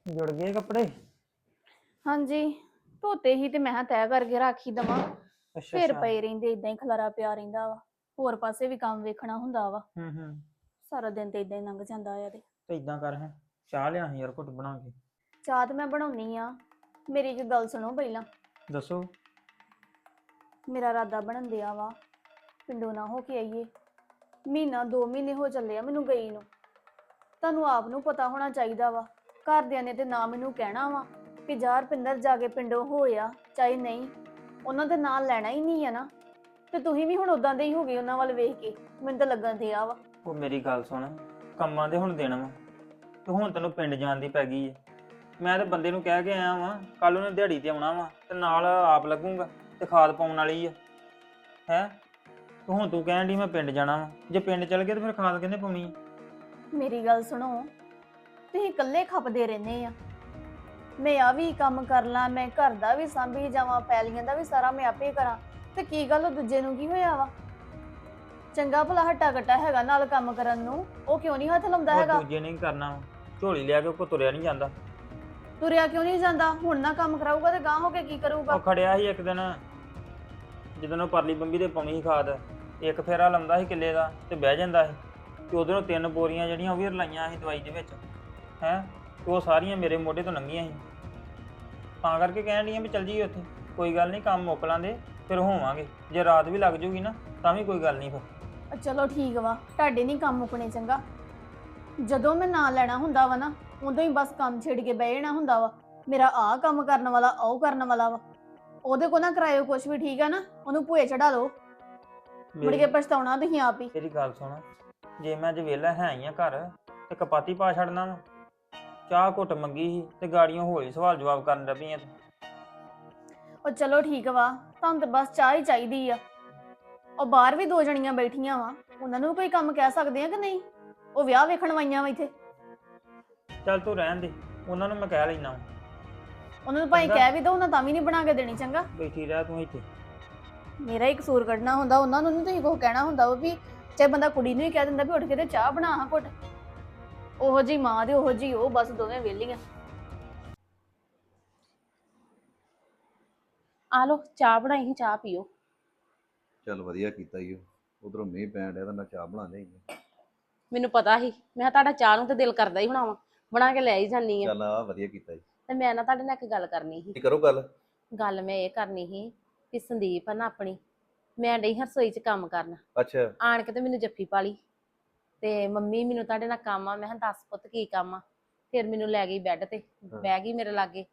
ਜੁੜ ਗਏ ਕੱਪੜੇ? ਹਾਂਜੀ ਧੋਤੇ ਹੀ ਤੇ ਮੈਂ ਕਿਹਾ ਤੈਅ ਕਰਕੇ ਰੱਖ ਹੀ ਦਵਾਂ। ਅੱਛਾ ਫਿਰ ਪਏ ਰਹਿੰਦੇ ਇਦਾਂ ਹੀ ਖਲਾਰਾ ਪਿਆ ਰਹਿੰਦਾ ਵਾ। ਹੋਰ ਪਾਸੇ ਵੀ ਕੰਮ ਵੇਖਣਾ ਹੁੰਦਾ ਵਾ। ਹੂੰ ਹੂੰ। ਸਾਰਾ ਦਿਨ ਤੇ ਇਦਾਂ ਹੀ ਲੰਘ ਜਾਂਦਾ ਆ ਤੇ। ਤੇ ਇਦਾਂ ਕਰ ਹੈ ਚਾਹ ਲਿਆ ਸੀ ਯਾਰ ਘੁੱਟ ਬਣਾ ਕੇ? ਚਾਹ ਤੇ ਮੈਂ ਬਣਾਉਣੀ ਆ। ਮੇਰੀ ਇੱਕ ਗੱਲ ਸੁਣੋ ਪਹਿਲਾਂ। ਦੱਸੋ। ਮੇਰਾ ਇਰਾਦਾ ਬਣਨ ਦਿਆ ਵਾ ਪਿੰਡੋਂ ਨਾ ਹੋ ਕੇ ਆਈਏ। ਮਹੀਨਾ 2 ਮਹੀਨੇ ਹੋ ਚੱਲੇ ਆ ਮੈਨੂੰ ਗਈ ਨੂੰ। ਤੁਹਾਨੂੰ ਆਪ ਨੂੰ ਪਤਾ ਹੋਣਾ ਚਾਹੀਦਾ ਵਾ। ਘਰਦਿਆਂ ਨੇ ਤੇ ਨਾ ਮੈਨੂੰ ਕਹਿਣਾ ਵਾ। ਕਿ ਜਾ ਰਪਿੰਦਰ ਜਾ ਕੇ ਪਿੰਡੋਂ ਹੋਇਆ ਚਾਹੇ ਨਹੀਂ ਉਹਨਾਂ ਦੇ ਨਾਲ ਲੈਣਾ ਹੀ ਨਹੀਂ ਆ ਨਾ। ਤੇ ਤੁਸੀਂ ਵੀ ਹੁਣ ਉਦਾਂ ਦੇ ਹੀ ਹੋ ਗਏ ਉਹਨਾਂ ਵੱਲ ਵੇਖ ਕੇ ਮੈਨੂੰ ਤਾਂ ਲੱਗਣ ਦਿਆ ਵਾ। ਉਹ ਮੇਰੀ ਗੱਲ ਸੁਣ ਕੰਮਾਂ ਦੇ ਹੁਣ ਦਿਨ ਵਾ ਤੇ ਹੁਣ ਤੈਨੂੰ ਪਿੰਡ ਜਾਣ ਦੀ ਪੈ ਗਈ ਏ। ਮੈਂ ਤੇ ਬੰਦੇ ਨੂੰ ਕਹਿ ਕੇ ਆਇਆ ਵਾਂ ਕੱਲ ਉਹਨੇ ਦਿਹਾੜੀ ਤੇ ਆਉਣਾ ਵਾ ਤੇ ਨਾਲ ਆਪ ਲੱਗੂਗਾ ਤੇ ਖਾਦ ਪਾਉਣ ਵਾਲੀ ਆ। ਹੈ? ਤੇ ਹੁਣ ਤੂੰ ਕਹਿਣ ਦੀ ਮੈਂ ਪਿੰਡ ਜਾਣਾ ਵਾ ਜੇ ਪਿੰਡ ਚਲ ਗਏ ਤੇ ਫਿਰ ਖਾਦ ਕਿੰਨੇ ਪਾਉਣੀ ਆ? ਮੇਰੀ ਗੱਲ ਸੁਣੋ ਤੁਸੀਂ ਇਕੱਲੇ ਖਪਦੇ ਰਹਿੰਦੇ ਆ। ਮੈਂ ਆ ਵੀ ਕੰਮ ਕਰ ਲਾਂ ਮੈਂ ਘਰ ਦਾ ਵੀ ਸੰਭੀ ਜਾਵਾਂ ਪੈਲੀਆਂ ਦਾ ਵੀ ਸਾਰਾ ਮੈਂ ਆਪੇ ਕਰਾਂ। ਤੇ ਕੀ ਗੱਲ ਉਹ ਦੂਜੇ ਨੂੰ ਕੀ ਹੋਇਆ ਵਾ? ਚੰਗਾ ਭਲਾ ਹੱਟਾ ਕੱਟਾ ਹੈਗਾ ਨਾਲ ਕੰਮ ਕਰਨ ਨੂੰ ਉਹ ਕਿਉਂ ਨਹੀਂ ਹੱਥ ਲਾਉਂਦਾ ਹੈਗਾ? ਦੂਜੇ ਨਹੀਂ ਕਰਨਾ। ਝੋਲੀ ਲਿਆ ਕੇ ਕੋ ਤੁਰਿਆ ਨਹੀਂ ਜਾਂਦਾ। ਤੁਰਿਆ ਕਿਉਂ ਨਹੀਂ ਜਾਂਦਾ? ਹੁਣ ਨਾ ਕੰਮ ਕਰਾਊਗਾ ਤੇ ਗਾਂ ਹੋ ਕੇ ਕੀ ਕਰੂਗਾ? ਉਹ ਖੜਿਆ ਸੀ ਇੱਕ ਦਿਨ ਜਦੋਂ ਉਹ ਪਰਲੀ ਬੰਬੀ ਤੇ ਪਾਉਣੀ ਸੀ ਖਾਦ ਇੱਕ ਫੇਰਾ ਲੰਦਾ ਸੀ ਕਿੱਲੇ ਦਾ ਤੇ ਬਹਿ ਜਾਂਦਾ ਸੀ। ਤੇ ਉਧਰੋਂ ਤਿੰਨ ਬੋਰੀਆਂ ਜਿਹੜੀਆਂ ਉਹ ਵੀ ਰਲਾਈਆਂ ਸੀ ਦਵਾਈ ਦੇ ਵਿੱਚ ਹੈ? ਉਹ ਸਾਰੀਆਂ ਮੇਰੇ ਮੋਢੇ ਤੋਂ ਲੰਘੀਆਂ ਸੀ। ਤਾਂ ਕਰਕੇ ਕਹਿਣ ਡੀਆਂ ਵੀ ਚੱਲ ਜੀ ਉੱਥੇ। ਕੋਈ ਗੱਲ ਨਹੀਂ ਕੰਮ ਮੁੱਕ ਲਾਂਦੇ ਫਿਰ ਹੋਵਾਂਗੇ। ਜੇ ਰਾਤ ਵੀ ਲੱਗ ਜੂਗੀ ਨਾ ਤਾਂ ਵੀ ਕੋਈ ਗੱਲ ਨਹੀਂ ਫਿਰ। ਅ, ਚਲੋ ਠੀਕ ਵਾ ਤੁਹਾਡੇ ਨਹੀਂ ਕੰਮ ਮੁਕਣੇ ਚੰਗਾ। ਜਦੋਂ ਮੈਂ ਨਾਂ ਲੈਣਾ ਹੁੰਦਾ ਵਾ ਨਾ ਉਦੋਂ ਹੀ ਬਸ ਕੰਮ ਛੇੜ ਕੇ ਬਹਿ ਜਾਣਾ ਹੁੰਦਾ ਵਾ। ਮੇਰਾ ਆਹ ਕੰਮ ਕਰਨ ਵਾਲਾ ਉਹ ਕਰਨ ਵਾਲਾ ਵਾ। ਉਹਦੇ ਕੋ ਨਾ ਕਰਾਇਓ ਕੁਝ ਵੀ ਠੀਕ ਆ ਨਾ? ਉਹਨੂੰ ਭੂਏ ਚੜਾ ਲਓ। ਮੁੜ ਕੇ ਮੇਰੀ- ਪਛਤਾਉਣਾ ਤੁਸੀਂ ਆਪ ਹੀ। ਮੇਰੀ ਗੱਲ ਸੁਣ ਜੇ ਮੈਂ ਅੱਜ ਵਿਹਲਾ ਹੈ ਹੀ ਆ ਘਰ ਤੇ ਕਪਾਤੀ ਪਾ ਛੱਡਣਾ ਵਾ। ਚਾਹ ਘੁੱਟ ਮੰਗੀ ਸੀ ਤੇ ਗਾੜੀਆਂ ਹੋਲੀ ਸਵਾਲ ਜਵਾਬ ਕਰਨ ਲੱਪੀਆਂ ਤੂੰ। ਉਹ ਚਲੋ ਠੀਕ ਵਾ ਤੁਹਾਨੂੰ ਤਾਂ ਬਸ ਚਾਹ ਹੀ ਚਾਹੀਦੀ ਆ। ਉਹ ਬਾਹਰ ਵੀ ਦੋ ਜਣੀਆਂ ਬੈਠੀਆਂ ਵਾ ਉਹਨਾਂ ਨੂੰ ਵੀ ਕੋਈ ਕੰਮ ਕਹਿ ਸਕਦੇ ਆ ਕਿ ਨਹੀਂ? ਉਹ ਵਿਆਹ ਵੇਖਣ ਵਾਈਆਂ ਵਾ ਇੱਥੇ। ਚੱਲ ਤੂੰ ਰਹਿਣ ਦੇ ਉਹਨਾਂ ਨੂੰ ਮੈਂ ਕਹਿ ਲੈਣਾ ਉਹਨਾਂ ਨੂੰ ਭਾਈ ਚੰਗਾ। ਕਹਿ ਵੀ ਦੋ ਉਹਨਾਂ ਤਾਂ ਵੀ ਨਹੀਂ ਬਣਾ ਕੇ ਦੇਣੀ ਚੰਗਾ। ਬੈਠੀ ਰਹਿ ਤੂੰ ਇੱਥੇ। ਮੇਰਾ ਹੀ ਕਸੂਰ ਕੱਢਣਾ ਹੁੰਦਾ ਉਹਨਾਂ ਨੂੰ ਨਹੀਂ ਤੁਸੀਂ ਕੋ ਕਹਿਣਾ ਹੁੰਦਾ ਵਾ ਵੀ। ਚਾਹੇ ਬੰਦਾ ਕੁੜੀ ਨੂੰ ਹੀ ਕਹਿ ਦਿੰਦਾ ਵੀ ਉੱਠ ਕੇ ਤੇ ਚਾਹ ਬਣਾ ਹਾਂ ਘੁੱਟ। ਉਹੋ ਜੀ ਮਾਂ ਤੇ ਉਹੋ ਜੀ ਉਹ ਬਸ ਦੋਵੇਂ ਵਿਹਲੀਆਂ। ਆ ਲੋ ਚਾਹ ਬਣਾਈ ਸੀ ਚਾਹ ਪੀਓ। ਚੱਲ ਵਧੀਆ ਕੀਤਾ ਈ ਉਧਰੋਂ ਮੀਂਹ ਪੈਣ ਡਿਆ ਤਾਂ ਮੈਂ ਚਾਹ ਬਣਾ ਲਈ। ਮੈਨੂੰ ਪਤਾ ਸੀ। ਮੈਂ ਕਿਹਾ ਤੁਹਾਡਾ ਚਾਹ ਨੂੰ ਤੇ ਦਿਲ ਕਰਦਾ ਹੀ ਹੋਣਾ ਵਾ ਬਣਾ ਕੇ ਲੈ ਹੀ ਜਾਨੀ ਆ। ਚੱਲ ਆ ਵਧੀਆ ਕੀਤਾ ਈ। ਤੇ ਮੈਂ ਨਾ ਤੁਹਾਡੇ ਨਾਲ ਇੱਕ ਗੱਲ ਕਰਨੀ ਸੀ। ਕੀ ਕਰੋ ਗੱਲ? ਗੱਲ ਮੈਂ ਇਹ ਕਰਨੀ ਸੀ ਕਿ ਸੰਦੀਪ ਆ ਨਾ ਆਪਣੀ ਮੈਂ ਡਈ ਹਾਂ ਰਸੋਈ 'ਚ ਕੰਮ ਕਰਨ। ਅੱਛਾ। ਆਣ ਕੇ ਤੇ ਮੈਨੂੰ ਜੱਫੀ ਪਾ ਲਈ। ਤੇ ਮੰਮੀ ਮੈਨੂੰ ਤੁਹਾਡੇ ਨਾਲ ਕੰਮ ਆ ਮੈਂ ਕਿਹਾ ਦੱਸ ਪੁੱਤ ਕੀ ਕੰਮ ਆ। ਫਿਰ ਮੈਨੂੰ ਲੈ ਗਈ ਬੈੱਡ ਤੇ ਬਹਿ ਗਈ ਮੇਰੇ ਲਾਗੇ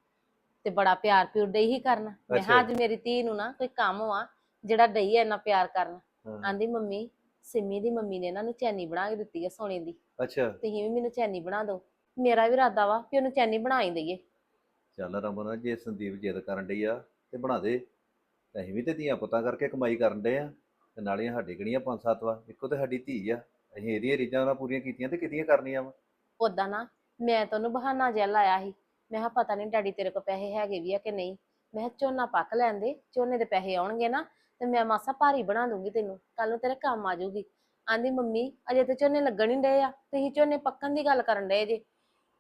ਤੇ ਬੜਾ ਪਿਆਰ ਪਿਉਰ ਡਈ ਹੀ ਕਰਨ। ਮੈਂ ਕਿਹਾ। ਅੱਜ ਮੇਰੀ ਧੀ ਨੂੰ ਨਾ ਕੋਈ ਕੰਮ ਵਾ ਜਿਹੜਾ ਡਈ ਆ ਇੰਨਾ ਪਿਆਰ ਕਰਨ। ਆਂਦੀ ਮੰਮੀ ਸਿੰਮੀ ਦੀ ਮੰਮੀ ਨੇ ਇਹਨਾਂ ਨੂੰ ਚੈਨੀ ਬਣਾ ਕੇ ਦਿੱਤੀ ਆ ਸੋਨੇ ਦੀ। ਅੱਛਾ। ਤੁਸੀਂ ਵੀ ਮੈਨੂੰ ਚੈਨੀ ਬਣਾ ਦਿਓ। ਮੇਰਾ ਵੀ ਇਰਾਦਾ ਵਾ ਕਿ ਉਹਨੂੰ ਚੈਨੀ ਬਣਾ ਹੀ ਦਈਏ। ਚੱਲ ਰਮਨ ਜੇ ਸੰਦੀਪ ਜਿੱਦ ਕਰਨ ਡਈ ਆ ਤੇ ਬਣਾ ਦੇ। ਅਸੀਂ ਵੀ ਤੇ ਧੀਆਂ ਪੁੱਤਾਂ ਕਰਕੇ ਕਮਾਈ ਕਰਨ ਡਏ ਆ ਤੇ ਨਾਲੇ ਸਾਡੀ ਕਿਹੜੀਆਂ ਪੰਜ ਸੱਤ ਵਾ ਇੱਕੋ ਤੇ ਸਾਡੀ ਧੀ ਆ। ਅਸੀਂ ਇਹਦੀਆਂ ਰੀਝਾਂ ਉਹਨਾਂ ਪੂਰੀਆਂ ਕੀਤੀਆਂ ਤੇ ਕਿਤੀਆਂ ਕਰਨੀਆਂ ਵਾ? ਉਦਾਂ ਨਾ, ਮੈਂ ਤਾਂ ਬਹਾਨਾ ਜਿਹਾ ਲਾਇਆ ਸੀ। ਮੈਂ ਕਿਹਾ, ਪਤਾ ਨਹੀਂ ਡੈਡੀ ਤੇਰੇ ਕੋਲ ਪੈਸੇ ਹੈਗੇ ਵੀ ਆ ਕਿ ਨਹੀਂ। ਮੈਂ ਕਿਹਾ, ਝੋਨਾ ਪੱਕ ਲੈਣ ਦੇ, ਝੋਨੇ ਦੇ ਪੈਸੇ ਆਉਣਗੇ ਨਾ, ਤੇ ਮੈਂ ਮਾਸਾ ਭਾਰੀ ਬਣਾ ਦੂੰਗੀ ਤੈਨੂੰ। ਕੱਲ ਨੂੰ ਤੇਰੇ ਕੰਮ ਆ ਜਾਊਗੀ। ਆਂਦੀ, ਮੰਮੀ, ਅਜੇ ਤੇ ਝੋਨੇ ਲੱਗਣ ਹੀ ਡਏ ਆ। ਤੁਸੀਂ ਝੋਨੇ ਪੱਕਣ ਦੀ ਗੱਲ ਕਰਨ ਡਏ ਜੇ।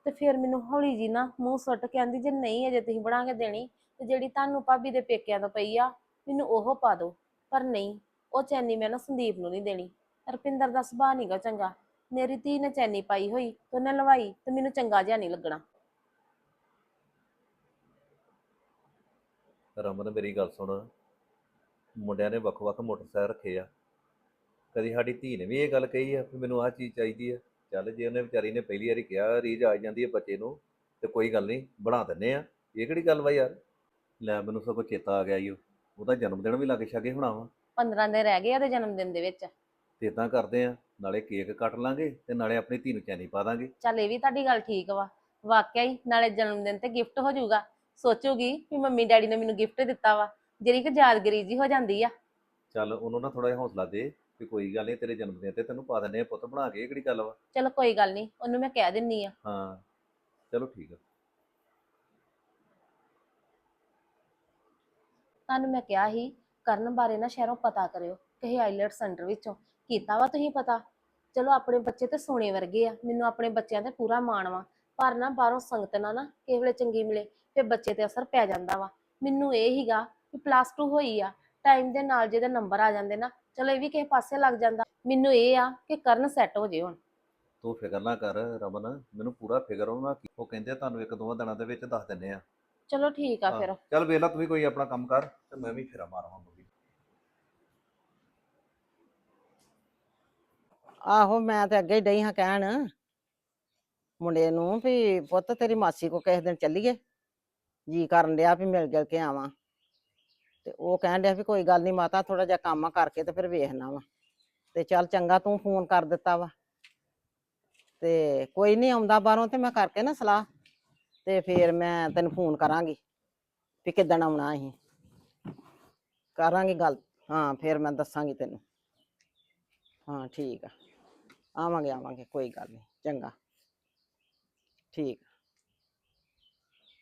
ਤੇ ਫਿਰ ਮੈਨੂੰ ਹੌਲੀ ਜੀ ਨਾ ਮੂੰਹ ਸੁੱਟ ਕੇ ਆਂਦੀ, ਜੇ ਨਹੀਂ ਅਜੇ ਤੁਸੀਂ ਬਣਾ ਕੇ ਦੇਣੀ, ਤੇ ਜਿਹੜੀ ਤੁਹਾਨੂੰ ਭਾਬੀ ਦੇ ਪੇਕਿਆਂ ਤੋਂ ਪਈ ਆ, ਮੈਨੂੰ ਉਹ ਪਾ ਦਿਓ। ਪਰ ਨਹੀਂ, ਉਹ ਚੈਨੀ ਮੈਂ ਨਾ ਸੰਦੀਪ ਨੂੰ ਨਹੀਂ ਦੇਣੀ। ਰਪਿੰਦਰ ਦਾ ਸੁਭਾਅ ਨਹੀਂਗਾ ਚੰਗਾ। ਮੇਰੀ ਧੀ ਨੇ ਚੈਨੀ ਪਾਈ ਹੋਈ ਤੇ ਉਹਨੇ ਲਵਾਈ ਤੇ ਮੈਨੂੰ ਚੰਗਾ ਜਿਹਾ ਨਹੀਂ ਲੱਗਣਾ। ਰਮਨ ਮੇਰੀ ਗੱਲ ਸੁਣ। ਮੁੰਡਿਆਂ ਨੇ ਵੱਖ-ਵੱਖ ਮੋਟਰਸਾਈਕਲ ਰੱਖੇ ਆ। ਕਦੀ ਸਾਡੀ ਧੀ ਨੇ ਵੀ ਇਹ ਗੱਲ ਕਹੀ ਆ ਵੀ ਮੈਨੂੰ ਆਹ ਚੀਜ਼ ਚਾਹੀਦੀ ਆ। ਚੱਲ ਜੇ ਉਹਨੇ ਵਿਚਾਰੀ ਨੇ ਪਹਿਲੀ ਵਾਰੀ ਕਿਹਾ ਰੀਝ ਆ ਜਾਂਦੀ ਹੈ ਬੱਚੇ ਨੂੰ ਤੇ ਕੋਈ ਗੱਲ ਨਹੀਂ ਬਣਾ ਦਿੰਨੇ ਆ। ਇਹ ਕਿਹੜੀ ਗੱਲ ਵਾ ਯਾਰ? ਲੈ ਮੈਨੂੰ ਸਗੋਂ ਚੇਤਾ ਆ ਗਿਆ ਈ ਓ। ਉਹਦਾ ਜਨਮ ਦਿਨ ਵੀ ਲੱਗ ਛਾਗੇ ਹੋਣਾ ਵਾ। 15 ਦਿਨ ਰਹਿ ਗਏ ਆ ਉਹਦੇ ਜਨਮ ਦਿਨ ਦੇ ਵਿੱਚ। ਤੇ ਇਦਾਂ ਕਰਦੇ ਆ ਨਾਲੇ ਕੇਕ ਕੱਟ ਲਾਂਗੇ ਤੇ ਨਾਲੇ ਆਪਣੀ ਧੀ ਨੂੰ ਚੈਨੀ ਪਾ ਦਾਂਗੇ। ਚੱਲ ਇਹ ਵੀ ਤੁਹਾਡੀ ਗੱਲ ਠੀਕ ਵਾ। ਵਾਕਿਆ ਹੀ ਨਾਲੇ ਜਨਮ ਦਿਨ ਤੇ ਗਿਫਟ ਹੋ ਜਾਊਗਾ। ਸੋਚੂਗੀ ਵੀ ਮੰਮੀ ਡੈਡੀ ਨੇ ਮੈਨੂੰ ਗਿਫਟ ਦਿੱਤਾ ਵਾ ਜਿਹੜੀ ਕਿ ਯਾਦਗਰੀ ਜੀ ਹੋ ਜਾਂਦੀ ਆ। ਚੱਲ ਉਹਨੂੰ ਨਾ ਥੋੜਾ ਜਿਹਾ ਹੌਸਲਾ ਦੇ ਵੀ ਕੋਈ ਗੱਲ ਨਹੀਂ ਤੇਰੇ ਜਨਮ ਦਿਨ ਤੇ ਤੈਨੂੰ ਪਾ ਦਿੰਨੇ ਆ ਪੁੱਤ ਬਣਾ ਕੇ ਇਹ ਕਿਹੜੀ ਗੱਲ ਵਾ? ਚਲੋ ਕੋਈ ਗੱਲ ਨਹੀਂ ਉਹਨੂੰ ਮੈਂ ਕਹਿ ਦਿੰਨੀ ਆ। ਹਾਂ ਚਲੋ ਠੀਕ ਆ। ਤੁਹਾਨੂੰ ਮੈਂ ਕਿਹਾ ਸੀ ਕਰਨ ਬਾਰੇ ਨਾ ਸ਼ਹਿਰੋਂ ਪਤਾ ਕਰਿਓ ਕਿਸੇ ਆਈਲੈਟ ਸੈਂਟਰ ਵਿੱਚੋਂ। ਕੀਤਾ ਵਾ ਤੁਸੀਂ ਪਤਾ। ਚਲੋ ਆਪਣੇ ਬੱਚੇ ਤੇ ਸੋਨੇ ਵਰਗੇ ਆ ਮੈਨੂੰ ਆਪਣੇ ਬੱਚਿਆਂ ਤੇ ਪੂਰਾ ਮਾਣ ਵਾ। ਪਰ ਨਾ ਬਾਹਰੋਂ ਸੰਗਤ ਨਾਲ ਨਾ ਕਿਸੇ ਵੇਲੇ ਚੰਗੀ ਮਿਲੇ ਤੇ ਬੱਚੇ ਤੇ ਅਸਰ ਪੈ ਜਾਂਦਾ ਵਾ। ਮੈਨੂੰ ਇਹ ਹੀਗਾ ਕਿ ਪਲੱਸ 2 ਹੋਈ ਆ ਟਾਈਮ ਦੇ ਨਾਲ ਜਿਹਦੇ ਨੰਬਰ ਆ ਜਾਂਦੇ ਨਾ ਚਲੋ ਇਹ ਵੀ ਕਿਸੇ ਪਾਸੇ ਲੱਗ ਜਾਂਦਾ। ਮੈਨੂੰ ਇਹ ਆ ਕਿ ਕਰਨ ਸੈੱਟ ਹੋ ਜੇ ਹੁਣ। ਤੂੰ ਫਿਕਰ ਨਾ ਕਰ ਰਮਨ ਮੈਨੂੰ ਪੂਰਾ ਫਿਕਰ ਕੀ। ਉਹ ਕਹਿੰਦੇ ਤੁਹਾਨੂੰ ਇੱਕ ਦੋ ਦਿਨਾਂ ਦੇ ਵਿੱਚ ਦੱਸ ਦਿੰਨੇ ਆ। ਚਲੋ ਠੀਕ ਆ ਫਿਰ। ਚੱਲ ਵੇਖ ਲਾ ਤੂੰ ਵੀ ਕੋਈ ਆਪਣਾ ਕੰਮ ਕਰ ਤੇ ਮੈਂ ਵੀ ਫੇਰਾ ਮਾਰਾਂ ਆਹੋ, ਮੈਂ ਤੇ ਅੱਗੇ ਹੀ ਡਈ ਹਾਂ ਕਹਿਣ ਮੁੰਡੇ ਨੂੰ ਵੀ ਪੁੱਤ ਤੇਰੀ ਮਾਸੀ ਕੋ ਕਿਸੇ ਦਿਨ ਚੱਲੀਏ। ਜੀ ਕਰਨ ਡਿਆ ਵੀ ਮਿਲ ਗਿਲ ਕੇ ਆਵਾਂ। ਤੇ ਉਹ ਕਹਿਣ ਡਿਆ ਵੀ ਕੋਈ ਗੱਲ ਨਹੀਂ ਮਾਤਾ ਥੋੜਾ ਜਿਹਾ ਕੰਮ ਕਰਕੇ ਤੇ ਫਿਰ ਵੇਖਣਾ ਵਾ। ਤੇ ਚੱਲ ਚੰਗਾ ਤੂੰ ਫੋਨ ਕਰ ਦਿੱਤਾ ਵਾ। ਤੇ ਕੋਈ ਨਹੀਂ ਆਉਂਦਾ ਬਾਹਰੋਂ ਤੇ ਮੈਂ ਕਰਕੇ ਨਾ ਸਲਾਹ। ਤੇ ਫਿਰ ਮੈਂ ਤੈਨੂੰ ਫੋਨ ਕਰਾਂਗੀ ਵੀ ਕਿੱਦਣ ਆਉਣਾ ਅਸੀਂ। ਕਰਾਂਗੀ ਗੱਲ। ਹਾਂ, ਫਿਰ ਮੈਂ ਦੱਸਾਂਗੀ ਤੈਨੂੰ। ਹਾਂ, ਠੀਕ ਆ। ਆਵਾਂਗੇ ਆਵਾਂਗੇ ਕੋਈ ਗੱਲ ਨਹੀਂ ਚੰਗਾ ਠੀਕ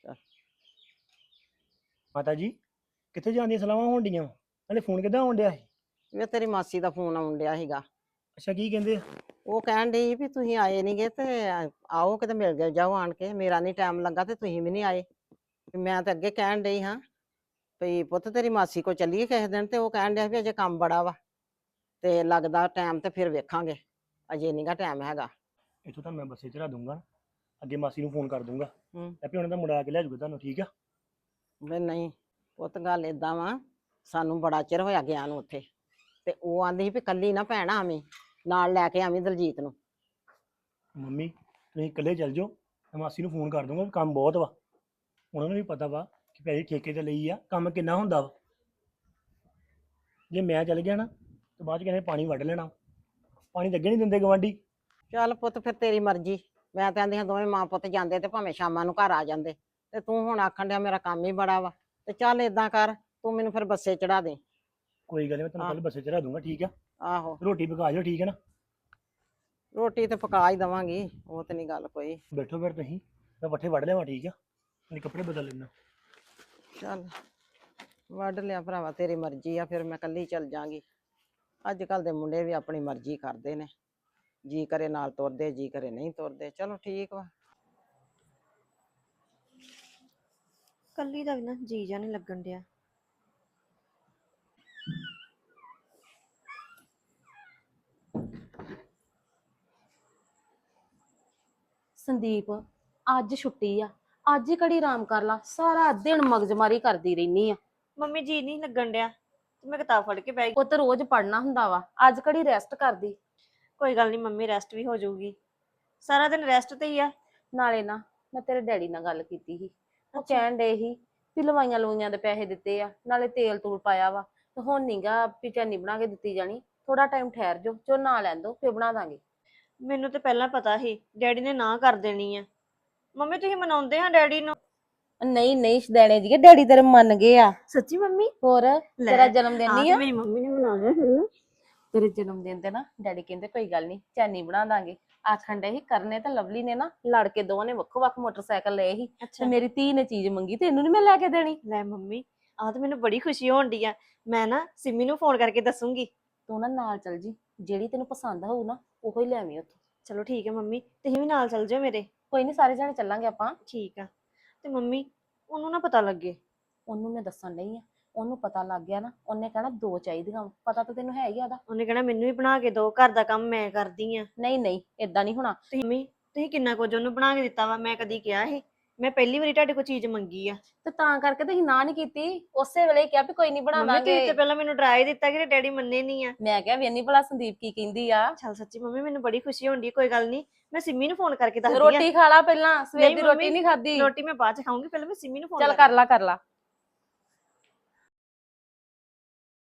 ਆ। ਮਾਤਾ ਜੀ ਕਿੱਥੇ ਜਾਂਦੀਆਂ ਸਲਾਹਾਂ ਹੋਣ ਡੀਆਂ ਨਾਲੇ ਫੋਨ ਕਿੱਦਾਂ ਆਉਣ ਡਿਆ ਸੀ ਵੇ ਤੇਰੀ ਮਾਸੀ ਦਾ ਫੋਨ ਆਉਣ ਡਿਆ ਸੀਗਾ ਅੱਛਾ ਕੀ ਕਹਿੰਦੇ ਆ? ਉਹ ਕਹਿਣ ਡਈ ਵੀ ਤੁਸੀਂ ਆਏ ਨਹੀਂਗੇ ਤੇ ਆ- ਆਓ ਕਿਤੇ ਮਿਲ ਗਏ ਜਾਓ ਆਣ ਕੇ ਮੇਰਾ ਨਹੀਂ ਟਾਈਮ ਲੱਗਾ ਤੇ ਤੁਸੀਂ ਵੀ ਨਹੀਂ ਆਏ ਵੀ ਮੈਂ ਤਾਂ ਅੱਗੇ ਕਹਿਣ ਡਈ ਹਾਂ ਵੀ ਪੁੱਤ ਤੇਰੀ ਮਾਸੀ ਕੋ ਚੱਲੀਏ ਕਿਸੇ ਦਿਨ ਤੇ ਉਹ ਕਹਿਣ ਡਿਆ ਵੀ ਅਜੇ ਕੰਮ ਬੜਾ ਵਾ ਤੇ ਲੱਗਦਾ ਟਾਈਮ ਤੇ ਫਿਰ ਵੇਖਾਂਗੇ ਅਜੇ ਨਹੀਂਗਾ ਟਾਈਮ ਹੈਗਾ। ਇੱਥੋਂ ਤਾਂ ਮੈਂ ਬੱਸੇ ਚੜਾ ਦੂੰਗਾ ਅੱਗੇ ਮਾਸੀ ਨੂੰ ਫੋਨ ਕਰ ਦੂੰਗਾ। ਹੂੰ। ਆਪੇ ਉਹਨਾਂ ਦਾ ਮੁੰਡਾ ਆ ਕੇ ਲੈ ਜਾਊਗਾ ਤੁਹਾਨੂੰ ਠੀਕ ਆ? ਵੀ ਨਹੀਂ ਪੁੱਤ ਗੱਲ ਏਦਾਂ ਵਾ ਸਾਨੂੰ ਬੜਾ ਚਿਰ ਹੋਇਆ ਗਿਆ ਨੂੰ ਉੱਥੇ। ਤੇ ਉਹ ਆਂਦੀ ਸੀ ਵੀ ਕੱਲੀ ਨਾ ਭੈਣ ਆਵੀਂ ਨਾਲ ਲੈ ਕੇ ਆਵੀਂ ਦਲਜੀਤ ਨੂੰ। ਮੰਮੀ ਤੁਸੀਂ ਇਕੱਲੇ ਚੱਲ ਜਾਓ ਮੈਂ ਮਾਸੀ ਨੂੰ ਫੋਨ ਕਰ ਦੂੰਗਾ ਵੀ ਕੰਮ ਬਹੁਤ ਵਾ। ਉਹਨਾਂ ਨੂੰ ਵੀ ਪਤਾ ਵਾ ਕਿ ਪੈਸੇ ਠੇਕੇ ਤੇ ਲਈ ਆ ਕੰਮ ਕਿੰਨਾ ਹੁੰਦਾ ਵਾ। ਜੇ ਮੈਂ ਚੱਲ ਗਿਆ ਨਾ ਤੇ ਬਾਅਦ ਚ ਕਹਿੰਦੇ ਪਾਣੀ ਵੱਢ ਲੈਣਾ। ਪਾਣੀ ਅੱਗੇ ਨਹੀਂ ਦਿੰਦੇ ਗਵਾਂਢੀ ਚੱਲ ਪੁੱਤ ਫਿਰ ਤੇਰੀ ਮਰਜ਼ੀ। ਮੈਂ ਤਾਂ ਆਂਦੀਆਂ ਦੋਵੇਂ ਮਾਂ ਪੁੱਤ ਜਾਂਦੇ ਤੇ ਭਾਵੇਂ ਸ਼ਾਮਾਂ ਨੂੰ ਘਰ ਆ ਜਾਂਦੇ। ਤੇ ਤੂੰ ਹੁਣ ਆਖਣ ਡਿਆ ਮੇਰਾ ਕੰਮ ਹੀ ਬੜਾ ਵਾ। ਤੇ ਚੱਲ ਏਦਾਂ ਕਰ ਤੂੰ ਮੈਨੂੰ ਫਿਰ ਬੱਸੇ ਚੜਾ ਦੇ। ਕੋਈ ਗੱਲ ਨਹੀਂ ਮੈਂ ਤੁਹਾਨੂੰ ਹਾਂ। ਕੱਲ ਬੱਸੇ ਚੜਾ ਦੂੰਗਾ ਠੀਕ ਆ? ਆਹੋ। ਰੋਟੀ ਪਕਾ ਜਾਓ ਠੀਕ ਹੈ ਨਾ? ਰੋਟੀ ਤੇ ਪਕਾ ਹੀ ਦਵਾਂਗੀ ਉਹ ਤੇ ਨਹੀਂ ਗੱਲ ਕੋਈ। ਬੈਠੋ ਫਿਰ ਤੁਸੀਂ ਮੈਂ ਪੱਠੇ ਵੱਢ ਲਿਆਵਾਂ ਠੀਕ ਆ? ਆਪਣੇ ਕੱਪੜੇ ਬਦਲ ਲੈਣਾ ਚੱਲ ਵੱਢ ਲਿਆ ਭਰਾਵਾ ਤੇਰੀ ਮਰਜ਼ੀ ਆ ਫਿਰ ਮੈਂ ਕੱਲੀ ਚੱਲ ਜਾਾਂਗੀ। ਅੱਜ ਕੱਲ ਦੇ ਮੁੰਡੇ ਵੀ ਆਪਣੀ ਮਰਜ਼ੀ ਕਰਦੇ ਨੇ। ਜੀ ਕਰੇ ਨਾਲ ਤੁਰਦੇ ਜੀ ਕਰੇ ਨਹੀਂ ਤੁਰਦੇ। ਚਲੋ ਠੀਕ ਵਾ। ਕੱਲੀ ਦਾ ਵੀ ਨਾ ਜੀ ਜਾ ਨਹੀਂ ਲੱਗਣ ਡਿਆ। ਸੰਦੀਪ ਅੱਜ ਛੁੱਟੀ ਆ। ਅੱਜ ਹੀ ਘੜੀ ਆਰਾਮ ਕਰ ਲਾ। ਸਾਰਾ ਦਿਨ ਮਗਜਮਾਰੀ ਕਰਦੀ ਰਹਿਨੀ ਆ। ਮੰਮੀ ਜੀ ਨਹੀਂ ਲੱਗਣ ਡਿਆ। ਤੇ ਮੈਂ ਕਿਤਾਬ ਫੜ ਕੇ ਬਹਿ ਗਈ। ਉਹ ਤੇ ਰੋਜ਼ ਪੜਨਾ ਹੁੰਦਾ ਵਾ। ਅੱਜ ਘੜੀ ਰੈਸਟ ਕਰਦੀ। ਕੋਈ ਗੱਲ ਨਹੀਂ ਮੰਮੀ ਰੈਸਟ ਵੀ ਹੋ ਜਾਊਗੀ। ਸਾਰਾ ਦਿਨ ਰੈਸਟ ਤੇ ਹੀ ਆ। ਨਾਲੇ ਨਾ ਮੈਂ ਤੇਰੇ ਡੈਡੀ ਨਾਲ ਗੱਲ ਕੀਤੀ ਸੀ। ਉਹ ਅੱਛਾ। ਕਹਿਣ ਡੇ ਸੀ ਵੀ ਲਵਾਈਆਂ ਲਵਾਈਆਂ ਦੇ ਪੈਸੇ ਦਿੱਤੇ ਆ ਨਾਲੇ ਤੇਲ ਤੂਲ ਪਾਇਆ ਵਾ। ਤੇ ਹੁਣ ਨੀਗਾ ਵੀ ਚੈਨੀ ਬਣਾ ਕੇ ਦਿੱਤੀ ਜਾਣੀ। ਥੋੜਾ ਟਾਈਮ ਠਹਿਰ ਜਾਓ ਜੋ ਨਾ ਲੈਣ ਦੋ ਫੇਰ ਬਣਾ ਦਾਂਗੇ। ਮੈਨੂੰ ਤੇ ਪਹਿਲਾਂ ਪਤਾ ਸੀ ਡੈਡੀ ਨੇ ਨਾ ਕਰ ਦੇਣੀ ਆ। ਮੰਮੀ ਤੁਸੀਂ ਮਨਾਉਂਦੇ ਆ ਡੈਡੀ ਨੂੰ? ਨਹੀਂ ਨਹੀਂ ਦੇਣੇ ਜੀਗੇ ਡੈਡੀ ਤੇਰੇ ਮੰਨ ਗਏ ਆ। ਸੱਚੀ ਮੰਮੀ? ਹੋਰ ਲੈ, ਤੇਰਾ ਜਨਮ ਦਿਨ ਨਹੀਂ ਆ? ਮੇਰੀ ਮੰਮੀ ਨੇ ਬਣਾ ਲਿਆ ਫਿਰ। ਤੇਰੇ ਜਨਮ ਦਿਨ ਤੇ ਨਾ ਡੈਡੀ ਕਹਿੰਦੇ ਕੋਈ ਗੱਲ ਨਹੀਂ ਚੈਨੀ ਬਣਾ ਦਾਂਗੇ। ਆਖਣ ਡੇ ਸੀ ਕਰਨੇ ਤੇ ਲਵਲੀ ਨੇ ਨਾ ਲੜ ਕੇ ਦੋਵਾਂ ਨੇ ਵੱਖੋ ਵੱਖ ਮੋਟਰਸਾਈਕਲ ਲਏ ਸੀ ਤੇ ਅੱਛਾ। ਮੇਰੀ ਧੀ ਨੇ ਚੀਜ਼ ਮੰਗੀ ਤੇ ਇਹਨੂੰ ਨਹੀਂ ਮੈਂ ਲੈ ਕੇ ਦੇਣੀ। ਲੈ ਮੰਮੀ ਆਹ ਤੇ ਮੈਨੂੰ ਬੜੀ ਖੁਸ਼ੀ ਹੋਣ ਡਈ ਆ। ਮੈਂ ਨਾ ਸਿੰਮੀ ਨੂੰ ਫੋਨ ਕਰਕੇ ਦੱਸੂਗੀ। ਤੂੰ ਨਾ ਨਾਲ ਚੱਲ ਜੀ ਜਿਹੜੀ ਤੈਨੂੰ ਪਸੰਦ ਹੋਊ ਨਾ ਉਹੋ ਹੀ ਲੈਵੀਂ ਉੱਥੋਂ। ਚਲੋ ਠੀਕ ਹੈ ਮੰਮੀ ਤੁਸੀਂ ਵੀ ਨਾਲ ਚੱਲ ਜਾਓ ਮੇਰੇ। ਕੋਈ ਨਹੀਂ ਸਾਰੇ ਜਾਣੇ ਚੱਲਾਂਗੇ ਆਪਾਂ। ਠੀਕ ਆ। ਤੇ ਮੰਮੀ ਉਹਨੂੰ ਨਾ ਪਤਾ ਲੱਗੇ। ਉਹਨੂੰ ਮੈਂ ਦੱਸਣ ਲਈ ਆ ਉਹਨੂੰ ਪਤਾ ਲੱਗ ਗਿਆ ਨਾ ਉਹਨੇ ਕਹਿਣਾ ਦੋ ਚਾਹੀਦੀਆਂ ਵਾਂ। ਪਤਾ ਤਾਂ ਤੈਨੂੰ ਹੈ ਹੀ ਆ ਉਹਦਾ। ਉਹਨੇ ਕਹਿਣਾ ਮੈਨੂੰ ਵੀ ਬਣਾ ਕੇ ਦਿਓ ਘਰ ਦਾ ਕੰਮ ਮੈਂ ਕਰਦੀ ਆ। ਨਹੀਂ ਨਹੀਂ ਇਦਾਂ ਨਹੀਂ ਹੋਣਾ। ਤੁਸੀਂ ਮੰਮੀ ਤੁਸੀਂ ਕਿੰਨਾ ਕੁਝ ਉਹਨੂੰ ਬਣਾ ਕੇ ਦਿੱਤਾ ਵਾ ਮੈਂ ਕਦੀ ਕਿਹਾ ਸੀ। ਮੈਂ ਪਹਿਲੀ ਵਾਰੀ ਤੁਹਾਡੇ ਕੋਲ ਚੀਜ਼ ਮੰਗੀ ਆ। ਤੇ ਤਾਂ ਕਰਕੇ ਤੇ ਅਸੀਂ ਨਾ ਨਹੀਂ ਕੀਤੀ ਉਸੇ ਵੇਲੇ ਹੀ ਕਿਹਾ ਵੀ ਕੋਈ ਨਹੀਂ ਬਣਾ ਮੰਮੀ ਤੁਸੀਂ ਤੇ ਪਹਿਲਾਂ ਮੈਨੂੰ ਡਰਾ ਹੀ ਦਿੱਤਾ ਕਿ ਡੈਡੀ ਮੰਨੇ ਨਹੀਂ ਆ। ਮੈਂ ਕਿਹਾ ਵੇਨੀ ਭਲਾ ਸੰਦੀਪ ਕੀ ਕਹਿੰਦੀ ਆ। ਚੱਲ ਸੱਚੀ ਮੰਮੀ ਮੈਨੂੰ ਬੜੀ ਖੁਸ਼ੀ ਹੋਣ ਕੋਈ ਗੱਲ ਨਹੀਂ। ਮੈਂ ਸਿੰਮੀ ਨੂੰ ਫੋਨ ਕਰਕੇ ਦੱਸਦੀ ਆ। ਰੋਟੀ ਖਾ ਲਾ ਪਹਿਲਾਂ ਸਵੇਰ ਦੀ ਰੋਟੀ ਨਹੀਂ ਖਾਧੀ। ਰੋਟੀ ਮੈਂ ਬਾਅਦ ਚ ਖਾਊਂਗੀ ਪਹਿਲਾਂ ਮੈਂ ਸਿੰਮੀ ਨੂੰ ਫੋਨ ਚੱਲ ਕਰ ਲਾ ਕਰ ਲਾ।